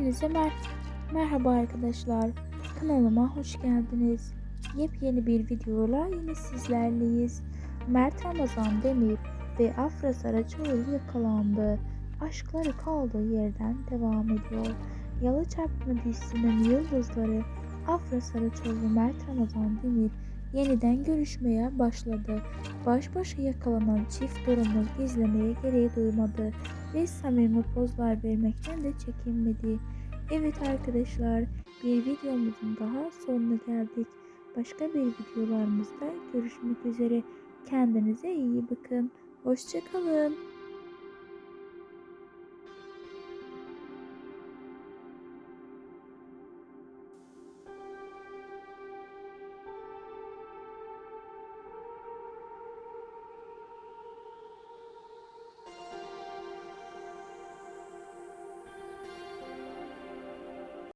Hepinize mer merhaba arkadaşlar. Kanalıma hoş geldiniz. Yepyeni bir videoyla yine sizlerleyiz. Mert Ramazan Demir ve Afra Saraçoğlu yakalandı. Aşkları kaldığı yerden devam ediyor. Yalı Çarpma dizisinin yıldızları Afra Saraçoğlu Mert Ramazan Demir yeniden görüşmeye başladı. Baş başa yakalanan çift durumu izlemeye gereği duymadı ve samimi pozlar vermekten de çekinmedi. Evet arkadaşlar bir videomuzun daha sonuna geldik. Başka bir videolarımızda görüşmek üzere. Kendinize iyi bakın. Hoşçakalın.